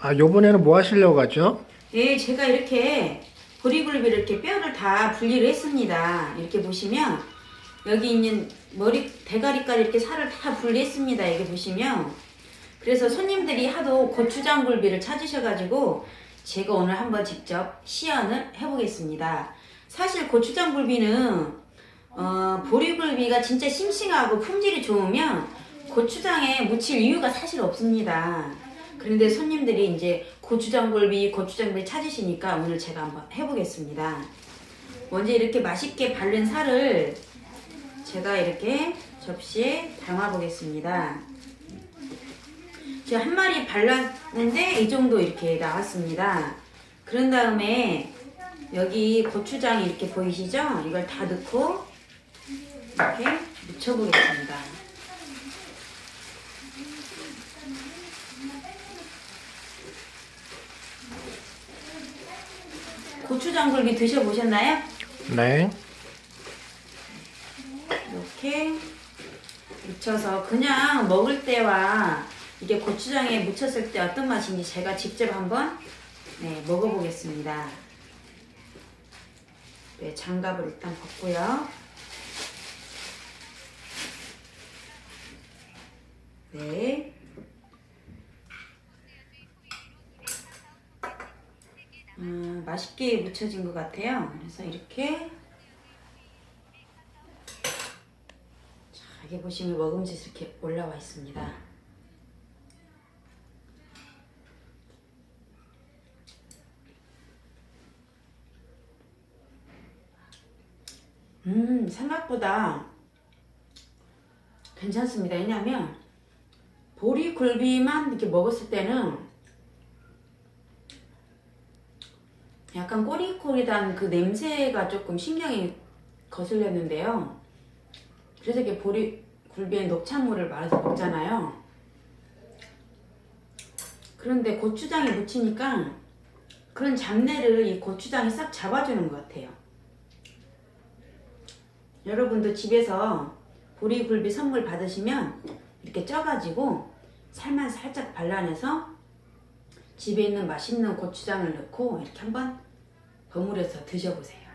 아, 요번에는 뭐 하시려고 하죠? 예, 제가 이렇게 보리굴비를 이렇게 뼈를 다 분리를 했습니다. 이렇게 보시면 여기 있는 머리 대가리까지 이렇게 살을 다 분리했습니다. 여기 보시면 그래서 손님들이 하도 고추장 굴비를 찾으셔가지고 제가 오늘 한번 직접 시연을 해보겠습니다. 사실 고추장 굴비는 어, 보리굴비가 진짜 싱싱하고 품질이 좋으면 고추장에 묻힐 이유가 사실 없습니다. 그런데 손님들이 이제 고추장굴비, 고추장굴비 찾으시니까 오늘 제가 한번 해보겠습니다. 먼저 이렇게 맛있게 바른 살을 제가 이렇게 접시에 담아 보겠습니다. 제가 한 마리 발랐는데 이 정도 이렇게 나왔습니다. 그런 다음에 여기 고추장이 이렇게 보이시죠? 이걸 다 넣고 이렇게 묻혀보겠습니다. 고추장굴비 드셔보셨나요? 네. 이렇게 묻혀서 그냥 먹을 때와 이게 고추장에 묻혔을 때 어떤 맛인지 제가 직접 한번 네, 먹어보겠습니다. 네, 장갑을 일단 벗고요. 네. 음, 맛있게 묻혀진 것 같아요. 그래서 이렇게 자, 여기 보시면 먹음직스 이렇게 올라와 있습니다. 음, 생각보다 괜찮습니다. 왜냐면 보리 굴비만 이렇게 먹었을 때는 약간 꼬리꼬리한 그 냄새가 조금 신경이 거슬렸는데요. 그래서 이렇게 보리 굴비에 녹차물을 말아서 먹잖아요. 그런데 고추장에 묻히니까 그런 잡내를 이 고추장이 싹 잡아주는 것 같아요. 여러분도 집에서 보리 굴비 선물 받으시면 이렇게 쪄가지고 살만 살짝 발라내서 집에 있는 맛있는 고추장을 넣고 이렇게 한번 버무려서 드셔보세요.